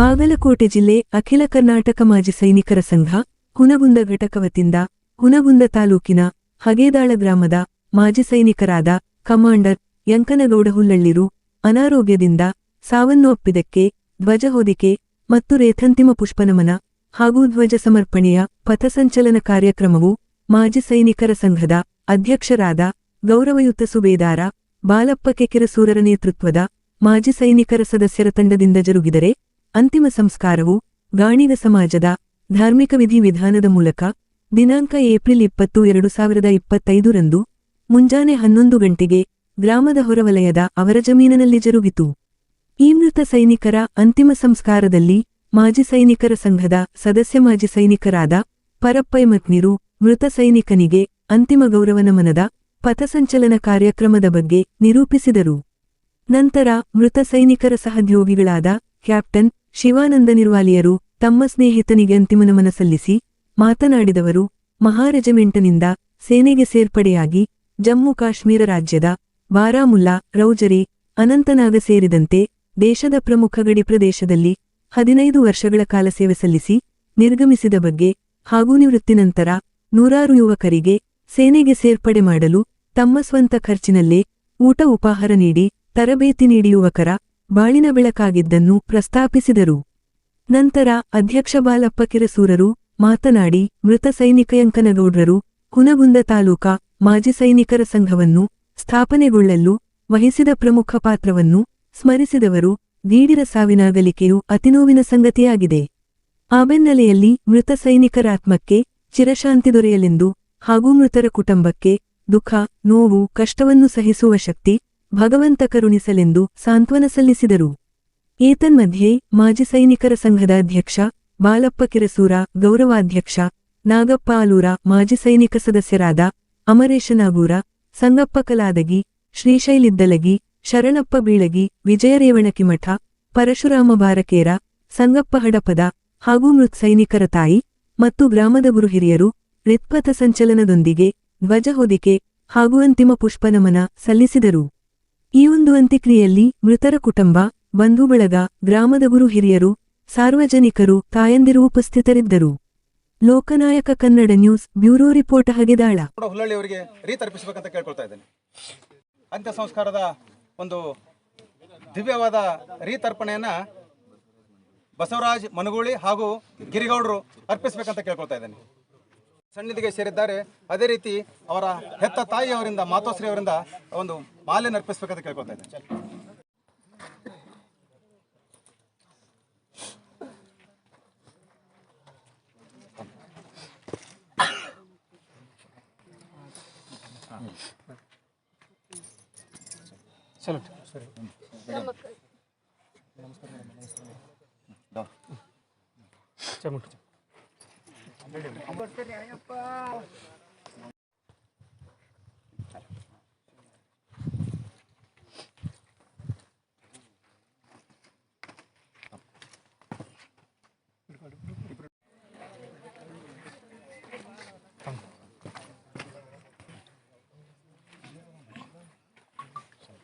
ಬಾಗಲಕೋಟೆ ಜಿಲ್ಲೆ ಅಖಿಲ ಕರ್ನಾಟಕ ಮಾಜಿ ಸೈನಿಕರ ಸಂಘ, ಹುನಗುಂದ ಘಟಕ ವತಿಯಿಂದ ಹುನಗುಂದ ತಾಲೂಕಿನ ಹಗೇದಾಳ ಗ್ರಾಮದ ಮಾಜಿ ಸೈನಿಕರಾದ ಕಮಾಂಡರ್ ಯಂಕನಗೌಡ ಹುಲ್ಲಳ್ಳಿರು ಅನಾರೋಗ್ಯದಿಂದ ಸಾವನ್ನೊಪ್ಪಿದಕ್ಕೆ ಧ್ವಜ ಹೊದಿಕೆ ಮತ್ತು ರೇಥಂತಿಮ ಪುಷ್ಪನಮನ ಹಾಗೂ ಧ್ವಜ ಸಮರ್ಪಣೆಯ ಪಥಸಂಚಲನ ಕಾರ್ಯಕ್ರಮವು ಮಾಜಿ ಸೈನಿಕರ ಸಂಘದ ಅಧ್ಯಕ್ಷರಾದ ಗೌರವಯುತ ಸುಬೇದಾರ ಬಾಲಪ್ಪ ಕೆಕೆರಸೂರರ ನೇತೃತ್ವದ ಮಾಜಿ ಸೈನಿಕರ ಸದಸ್ಯರ ತಂಡದಿಂದ ಜರುಗಿದರೆ ಅಂತಿಮ ಸಂಸ್ಕಾರವು ಗಾಣಿಗ ಸಮಾಜದ ಧಾರ್ಮಿಕ ವಿಧಿ ವಿಧಾನದ ಮೂಲಕ ದಿನಾಂಕ ಏಪ್ರಿಲ್ ಇಪ್ಪತ್ತು ಎರಡು ಸಾವಿರದ ಇಪ್ಪತ್ತೈದರಂದು ಮುಂಜಾನೆ ಹನ್ನೊಂದು ಗಂಟೆಗೆ ಗ್ರಾಮದ ಹೊರವಲಯದ ಅವರ ಜಮೀನಿನಲ್ಲಿ ಜರುಗಿತು. ಈ ಮೃತ ಸೈನಿಕರ ಅಂತಿಮ ಸಂಸ್ಕಾರದಲ್ಲಿ ಮಾಜಿ ಸೈನಿಕರ ಸಂಘದ ಸದಸ್ಯ ಮಾಜಿ ಸೈನಿಕರಾದ ಪರಪ್ಪೈಮತ್ನಿರು ಮೃತ ಸೈನಿಕನಿಗೆ ಅಂತಿಮ ಗೌರವ ನಮನದ ಪಥಸಂಚಲನ ಕಾರ್ಯಕ್ರಮದ ಬಗ್ಗೆ ನಿರೂಪಿಸಿದರು. ನಂತರ ಮೃತ ಸೈನಿಕರ ಸಹೋದ್ಯೋಗಿಗಳಾದ ಕ್ಯಾಪ್ಟನ್ ಶಿವಾನಂದ ನಿರ್ವಾಲಿಯರು ತಮ್ಮ ಸ್ನೇಹಿತನಿಗೆ ಅಂತಿಮ ನಮನ ಸಲ್ಲಿಸಿ ಮಾತನಾಡಿದವರು ಮಹಾರೆಜಿಮೆಂಟ್ನಿಂದ ಸೇನೆಗೆ ಸೇರ್ಪಡೆಯಾಗಿ ಜಮ್ಮು ಕಾಶ್ಮೀರ ರಾಜ್ಯದ ಬಾರಾಮುಲ್ಲಾ, ರೌಜರಿ, ಅನಂತನಾಗ ಸೇರಿದಂತೆ ದೇಶದ ಪ್ರಮುಖ ಗಡಿ ಪ್ರದೇಶದಲ್ಲಿ ಹದಿನೈದು ವರ್ಷಗಳ ಕಾಲ ಸೇವೆ ಸಲ್ಲಿಸಿ ನಿರ್ಗಮಿಸಿದ ಬಗ್ಗೆ ಹಾಗೂ ನಿವೃತ್ತಿ ನಂತರ ನೂರಾರು ಯುವಕರಿಗೆ ಸೇನೆಗೆ ಸೇರ್ಪಡೆ ಮಾಡಲು ತಮ್ಮ ಸ್ವಂತ ಖರ್ಚಿನಲ್ಲೇ ಊಟ ಉಪಾಹಾರ ನೀಡಿ ತರಬೇತಿ ನೀಡಿ ಯುವಕರ ಬಾಳಿನ ಬೆಳಕಾಗಿದ್ದನ್ನು ಪ್ರಸ್ತಾಪಿಸಿದರು. ನಂತರ ಅಧ್ಯಕ್ಷ ಬಾಲಪ್ಪ ಕಿರಸೂರರು ಮಾತನಾಡಿ, ಮೃತ ಸೈನಿಕ ಯಂಕನಗೌಡ್ರರು ಹುನಗುಂದ ತಾಲೂಕಾ ಮಾಜಿ ಸೈನಿಕರ ಸಂಘವನ್ನು ಸ್ಥಾಪನೆಗೊಳ್ಳಲು ವಹಿಸಿದ ಪ್ರಮುಖ ಪಾತ್ರವನ್ನು ಸ್ಮರಿಸಿದವರು ದೀಡಿರ ಸಾವಿನ ಅಗಲಿಕೆಯು ಅತಿನೋವಿನ ಸಂಗತಿಯಾಗಿದೆ. ಆ ಬೆನ್ನಲೆಯಲ್ಲಿ ಮೃತ ಸೈನಿಕರ ಆತ್ಮಕ್ಕೆ ಚಿರಶಾಂತಿ ದೊರೆಯಲೆಂದು ಹಾಗೂ ಮೃತರ ಕುಟುಂಬಕ್ಕೆ ದುಃಖ, ನೋವು, ಕಷ್ಟವನ್ನು ಸಹಿಸುವ ಶಕ್ತಿ ಭಗವಂತ ಕರುಣಿಸಲೆಂದು ಸಾಂತ್ವನ ಸಲ್ಲಿಸಿದರು. ಏತನ್ಮಧ್ಯೆ ಮಾಜಿ ಸೈನಿಕರ ಸಂಘದ ಅಧ್ಯಕ್ಷ ಬಾಲಪ್ಪ ಕಿರಸೂರ, ಗೌರವಾಧ್ಯಕ್ಷ ನಾಗಪ್ಪ ಆಲೂರ, ಮಾಜಿ ಸೈನಿಕ ಸದಸ್ಯರಾದ ಅಮರೇಶನಾಗೂರ ಸಂಗಪ್ಪ ಕಲಾದಗಿ, ಶ್ರೀಶೈಲಿದ್ದಲಗಿ, ಶರಣಪ್ಪ ಬೀಳಗಿ ವಿಜಯರೇವಣಕಿಮಠ ಪರಶುರಾಮ ಬಾರಕೇರ, ಸಂಗಪ್ಪ ಹಡಪದ ಹಾಗೂ ಮೃತ್ ಸೈನಿಕರ ತಾಯಿ ಮತ್ತು ಗ್ರಾಮದ ಗುರು ಹಿರಿಯರು ಹೃತ್ಪಥ ಸಂಚಲನದೊಂದಿಗೆ ಧ್ವಜ ಹೊದಿಕೆ ಹಾಗೂ ಅಂತಿಮ ಪುಷ್ಪನಮನ ಸಲ್ಲಿಸಿದರು. ಈ ಒಂದು ಅಂತ್ಯಕ್ರಿಯೆಯಲ್ಲಿ ಮೃತರ ಕುಟುಂಬ, ಬಂಧು ಬಳಗ, ಗ್ರಾಮದ ಗುರು ಹಿರಿಯರು, ಸಾರ್ವಜನಿಕರು, ತಾಯಂದಿರು ಉಪಸ್ಥಿತರಿದ್ದರು. Lokanayaka Kannada news, bureau report Hagedal. Hullalli ಅವರಿಗೆ ರೀತಿ ಅರ್ಪಿಸಬೇಕಂತ ಕೇಳ್ಕೊಳ್ತಾ ಇದ್ದೇನೆ. ಅಂತ್ಯ ಸಂಸ್ಕಾರದ ಒಂದು ದಿವ್ಯವಾದ ರೀತರ್ಪಣೆಯನ್ನ ಬಸವರಾಜ್ ಮನಗೂಳಿ ಹಾಗೂ ಗಿರಿಗೌಡರು ಅರ್ಪಿಸಬೇಕಂತ ಕೇಳ್ಕೊಳ್ತಾ ಇದ್ದೇನೆ. ಸನ್ನಿಧಿಗೆ ಸೇರಿದ್ದಾರೆ. ಅದೇ ರೀತಿ ಅವರ ಹೆತ್ತ ತಾಯಿ ಅವರಿಂದ ಮಾತೋಶ್ರೀ ಅವರಿಂದ ಒಂದು ಮಾಲೆಯನ್ನು ಅರ್ಪಿಸಬೇಕಂತ ಕೇಳ್ಕೊಳ್ತಾ ಇದ್ದೇನೆ.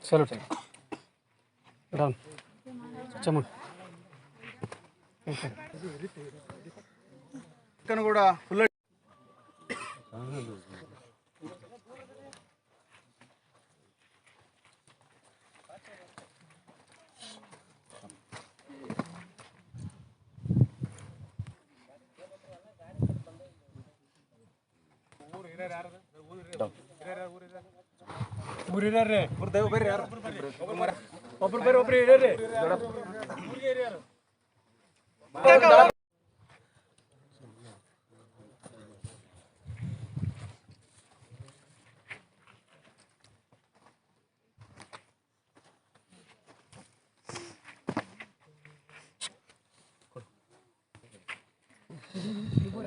Salute. Down. Chamun. ಕೂಡ ಹುಲ್ಲಳ್ಳಿ ಊರಿರ್ರಿ ಇವ್ರು ದಯವು ಬರ್ರಿ ಯಾರು ಒಬ್ರು ಬರ್ರಿ. ಒಬ್ರು ಇರ್ರಿ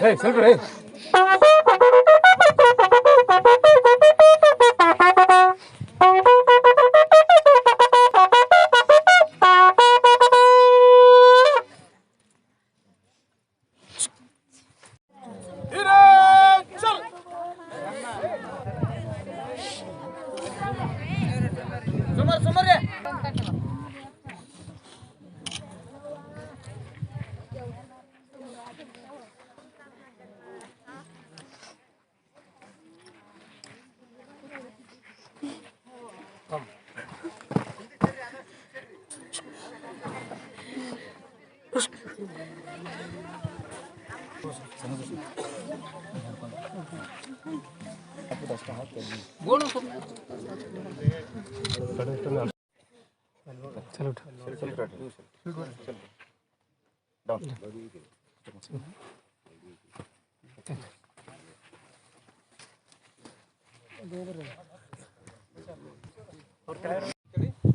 哎小水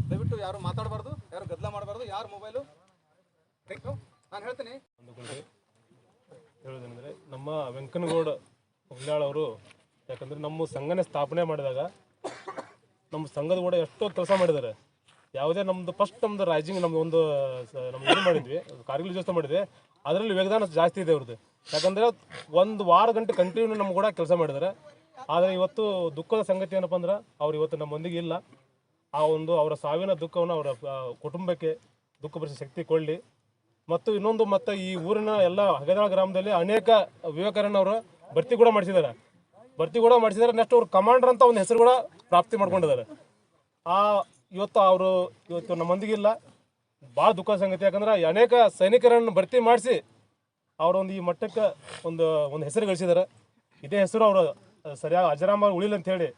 ದಯವಿಟ್ಟು ಯಾರು ಮಾತಾಡಬಾರ್ದು, ಯಾರು ಗದ್ದಲ ಮಾಡಬಾರ್ದು, ಯಾರು ಮೊಬೈಲು ನಾನು ಹೇಳ್ತೀನಿ. ಹೇಳೋದೇನೆಂದ್ರೆ ನಮ್ಮ ವೆಂಕನಗೌಡ ಹುಲ್ಯಾಳ್ ಅವರು, ಯಾಕಂದ್ರೆ ನಮ್ಮ ಸಂಘನೆ ಸ್ಥಾಪನೆ ಮಾಡಿದಾಗ ನಮ್ಮ ಸಂಘದ ಕೂಡ ಎಷ್ಟೋ ಕೆಲಸ ಮಾಡಿದ್ದಾರೆ ಯಾವುದೇ ನಮ್ಮದು ಫಸ್ಟ್ ನಮ್ದು ರೈಸಿಂಗ್ ನಮ್ದು ಒಂದು ನಮ್ದು ಇದು ಮಾಡಿದ್ವಿ, ಕಾರ್ಗಿಲ್ ಜೋಸ್ತ ಮಾಡಿದ್ವಿ. ಅದರಲ್ಲಿ ವೇಗದಾನ ಜಾಸ್ತಿ ಇದೆ ಅವ್ರದ್ದು ಯಾಕಂದ್ರೆ ಒಂದು ವಾರ ಗಂಟೆ ಕಂಟಿನ್ಯೂ ನಮ್ಮ ಕೂಡ ಕೆಲಸ ಮಾಡಿದ್ದಾರೆ ಆದರೆ ಇವತ್ತು ದುಃಖದ ಸಂಗತಿ ಏನಪ್ಪ ಅಂದ್ರೆ, ಅವ್ರು ಇವತ್ತು ನಮ್ಮೊಂದಿಗೆ ಇಲ್ಲ. ಆ ಒಂದು ಅವರ ಸಾವಿನ ದುಃಖವನ್ನು ಅವರ ಕುಟುಂಬಕ್ಕೆ ದುಃಖ ಭರಿಸೋ ಶಕ್ತಿ ಕೊಳ್ಳಿ ಮತ್ತು ಇನ್ನೊಂದು ಮತ್ತು ಈ ಊರಿನ ಎಲ್ಲ ಹಗದಾಳ ಗ್ರಾಮದಲ್ಲಿ ಅನೇಕ ವಿವೇಕರಣ್ಣವರು ಭರ್ತಿ ಕೂಡ ಮಾಡಿಸಿದ್ದಾರೆ ಭರ್ತಿ ಕೂಡ ಮಾಡಿಸಿದ್ದಾರೆ. ನೆಕ್ಸ್ಟ್ ಅವ್ರು ಕಮಾಂಡರ್ ಅಂತ ಒಂದು ಹೆಸರು ಕೂಡ ಪ್ರಾಪ್ತಿ ಮಾಡ್ಕೊಂಡಿದ್ದಾರೆ. ಆ, ಇವತ್ತು ಅವರು, ಇವತ್ತು ನಮ್ಮೊಂದಿಗೆ ಇಲ್ಲ ಭಾಳ ದುಃಖ ಸಂಗತಿ. ಯಾಕಂದ್ರೆ ಅನೇಕ ಸೈನಿಕರನ್ನು ಭರ್ತಿ ಮಾಡಿಸಿ ಅವರೊಂದು ಈ ಮಟ್ಟಕ್ಕೆ ಒಂದು ಒಂದು ಹೆಸರು ಗಳಿಸಿದ್ದಾರೆ. ಇದೇ ಹೆಸರು ಅವರು ಸರಿಯಾಗಿ ಅಜರಾಮ ಉಳಿಲ್ಲ ಅಂತ ಹೇಳಿ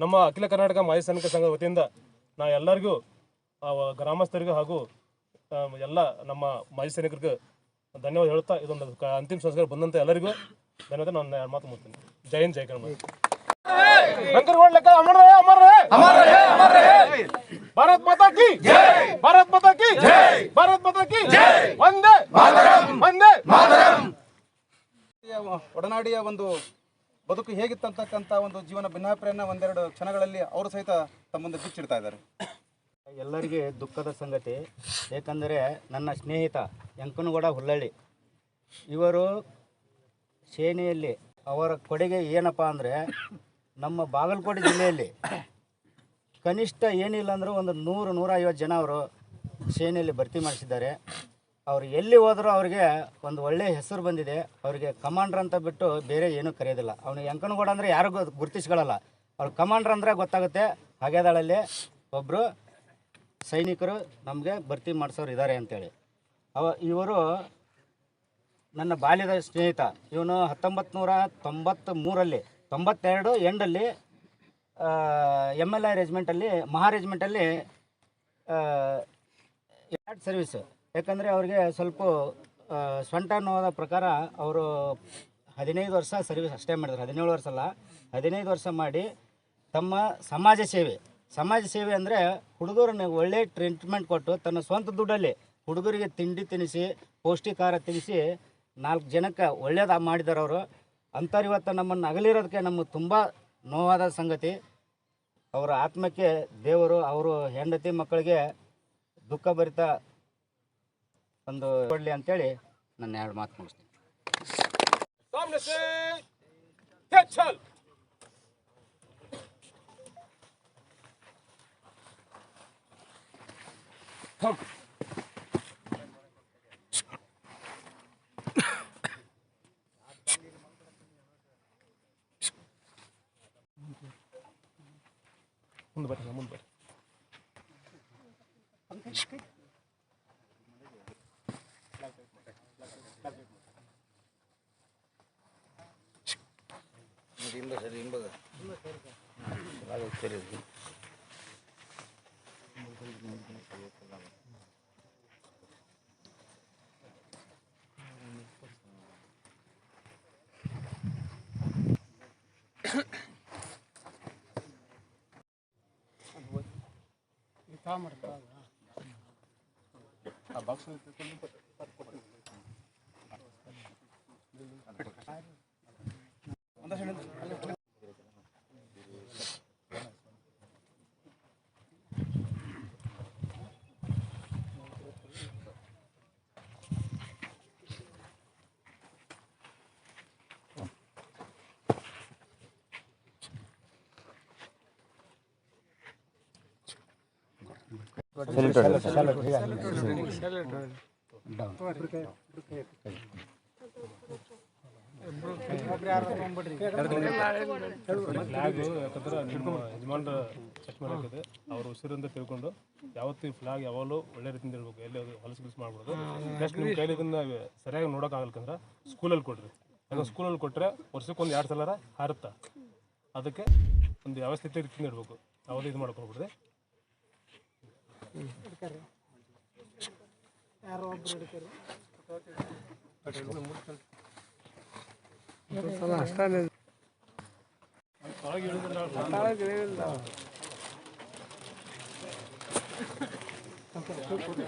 ನಮ್ಮ ಅಖಿಲ ಕರ್ನಾಟಕ ಮಾಜಿ ಸೈನಿಕ ಸಂಘದ ವತಿಯಿಂದ ನಾ ಎಲ್ಲರಿಗೂ ಗ್ರಾಮಸ್ಥರಿಗೂ ಹಾಗೂ ಎಲ್ಲ ನಮ್ಮ ಮಾಜಿ ಸೈನಿಕರಿಗೂ ಧನ್ಯವಾದ ಹೇಳ್ತಾ ಇದೊಂದು ಅಂತಿಮ ಸಂಸ್ಕಾರ ಬಂದಂಥ ಎಲ್ಲರಿಗೂ. ಧನ್ಯವಾದ ನಾನು ಎರಡು ಮಾತು ಮುಟ್ತೀನಿ. ಜೈ ಹಿಂದ್ ಜೈ ಕರ್ಮ. ಲೆಕ್ಕ ಅಮರ ಅಮರ ರೇ. ಭಾರತ್ ಮಾತಾ ಕಿ. ಭಾರತ್ ಮಾತಾ ಕಿ. ಭಾರತ್ ಮಾತಾ ಕಿ. ಒಂದೇ ಒಂದೇ ಒಡನಾಡಿಯ ಒಂದು ಬದುಕು ಹೇಗಿತ್ತಂತಕ್ಕಂಥ ಒಂದು ಜೀವನ ಭಿನ್ನಾಭಿಪ್ರಾಯನ ಒಂದೆರಡು ಕ್ಷಣಗಳಲ್ಲಿ ಅವರು ಸಹಿತ ತಮ್ಮೊಂದು ಮುಂದೆ ಬಿಚ್ಚಿಡ್ತಾ ಇದ್ದಾರೆ. ಎಲ್ಲರಿಗೆ ದುಃಖದ ಸಂಗತಿ ಏಕೆಂದರೆ ನನ್ನ ಸ್ನೇಹಿತ ಯಂಕನಗೌಡ ಹುಲ್ಲಳ್ಳಿ ಇವರು ಸೇನೆಯಲ್ಲಿ ಅವರ ಕೊಡುಗೆ ಏನಪ್ಪ ಅಂದರೆ ನಮ್ಮ ಬಾಗಲಕೋಟೆ ಜಿಲ್ಲೆಯಲ್ಲಿ ಕನಿಷ್ಠ ಏನಿಲ್ಲ ಅಂದರೂ ಒಂದು ನೂರು, ನೂರೈವತ್ತು ಜನ ಅವರು ಸೇನೆಯಲ್ಲಿ ಭರ್ತಿ ಮಾಡಿಸಿದ್ದಾರೆ. ಅವರು ಎಲ್ಲಿ ಹೋದರೂ ಅವರಿಗೆ ಒಂದು ಒಳ್ಳೆಯ ಹೆಸರು ಬಂದಿದೆ. ಅವರಿಗೆ ಕಮಾಂಡ್ರ್ ಅಂತ ಬಿಟ್ಟು ಬೇರೆ ಏನೂ ಕರೆಯೋದಿಲ್ಲ. ಅವನು ಯಂಕನಗೌಡ ಅಂದರೆ ಯಾರು ಗುರುತಿಸ್ಕೊಳ್ಳಲ್ಲ ಅವ್ರು ಕಮಾಂಡ್ರ್ ಅಂದರೆ ಗೊತ್ತಾಗುತ್ತೆ. ಹಾಗೇದಾಳಲ್ಲಿ ಒಬ್ಬರು ಸೈನಿಕರು ನಮಗೆ ಭರ್ತಿ ಮಾಡಿಸೋರು ಇದ್ದಾರೆ ಅಂತೇಳಿ. ಅವ ಇವರು ನನ್ನ ಬಾಲ್ಯದ ಸ್ನೇಹಿತ. ಇವನು ಹತ್ತೊಂಬತ್ತು ನೂರ ತೊಂಬತ್ತ ಮೂರಲ್ಲಿ ತೊಂಬತ್ತೆರಡು ಎಂಡಲ್ಲಿ ಎಂ ಎಲ್ ಐ ರೆಜಿಮೆಂಟಲ್ಲಿ ಮಹಾ ರೆಜಿಮೆಂಟಲ್ಲಿ ಸರ್ವಿಸ್ ಯಾಕಂದರೆ ಅವ್ರಿಗೆ ಸ್ವಲ್ಪ ಸೊಂಟ ನೋವಾದ ಪ್ರಕಾರ ಅವರು ಹದಿನೈದು ವರ್ಷ ಸರ್ವಿಸ್ ಅಷ್ಟೇ ಮಾಡಿದ್ರು. ಹದಿನೇಳು ವರ್ಷ ಅಲ್ಲ, ಹದಿನೈದು ವರ್ಷ ಮಾಡಿ ತಮ್ಮ ಸಮಾಜ ಸೇವೆ. ಸಮಾಜ ಸೇವೆ ಅಂದರೆ ಹುಡುಗರನ್ನ ಒಳ್ಳೆ ಟ್ರೀಟ್ಮೆಂಟ್ ಕೊಟ್ಟು ತನ್ನ ಸ್ವಂತ ದುಡ್ಡಲ್ಲಿ ಹುಡುಗರಿಗೆ ತಿಂಡಿ ತಿನಿಸಿ ಪೌಷ್ಟಿಕಾರ ತಿನ್ನಿಸಿ ನಾಲ್ಕು ಜನಕ್ಕೆ ಒಳ್ಳೇದು ಮಾಡಿದಾರೆ ಅವರು. ಅಂಥವ್ರು ಇವತ್ತು ನಮ್ಮನ್ನು ಅಗಲಿರೋದಕ್ಕೆ ನಮ್ಮ ತುಂಬ ನೋವಾದ ಸಂಗತಿ. ಅವರ ಆತ್ಮಕ್ಕೆ ದೇವರು, ಅವರು ಹೆಂಡತಿ ಮಕ್ಕಳಿಗೆ ದುಃಖ ಭರಿತ ಒಂದು ಕೊಡಲಿ ಅಂತೇಳಿ ನನ್ನ ಎರಡು ಮಾತು ಮುಗಿಸ್ತೀನಿ. ಹೋಗಿ ಹಿಂಬ ಸರಿ ಹಿಂಬಗ ಸರಿ ಆ ಬಾಕ್ಸ್ ಅಂತ ಹೇಳಿದ್ರು ಯಜಮಾನ್ರ ಚೆಕ್ ಅವ್ರ ಉಸಿರಿಂದ ತಿಳ್ಕೊಂಡು ಯಾವತ್ತೂ ಫ್ಲಾಗ್ ಯಾವಾಗಲೂ ಒಳ್ಳೆ ರೀತಿಯಿಂದ ಇರ್ಬೇಕು ಎಲ್ಲಿ ಹೊಲಸು ಗಿಲಸು ಮಾಡ್ಬಾರ್ದು ನೆಕ್ಸ್ಟ್ ನಿಮ್ಮ ಕೈಲಿ ಇದನ್ನ ಸರಿಯಾಗಿ ನೋಡೋಕ್ಕಾಗಲ್ಕಂದ್ರೆ ಸ್ಕೂಲಲ್ಲಿ ಕೊಡ್ರಿ ಯಾಕಂದ್ರೆ ಸ್ಕೂಲಲ್ಲಿ ಕೊಟ್ಟರೆ ವರ್ಷಕ್ಕೆ ಒಂದು ಎರಡು ಸಲರ ಹಾರುತ್ತಾ ಅದಕ್ಕೆ ಒಂದು ವ್ಯವಸ್ಥಿತ ರೀತಿಯಿಂದ ಇರಬೇಕು ಯಾವುದೇ ಇದು ಮಾಡ್ಕೊಬಿಡ್ರಿ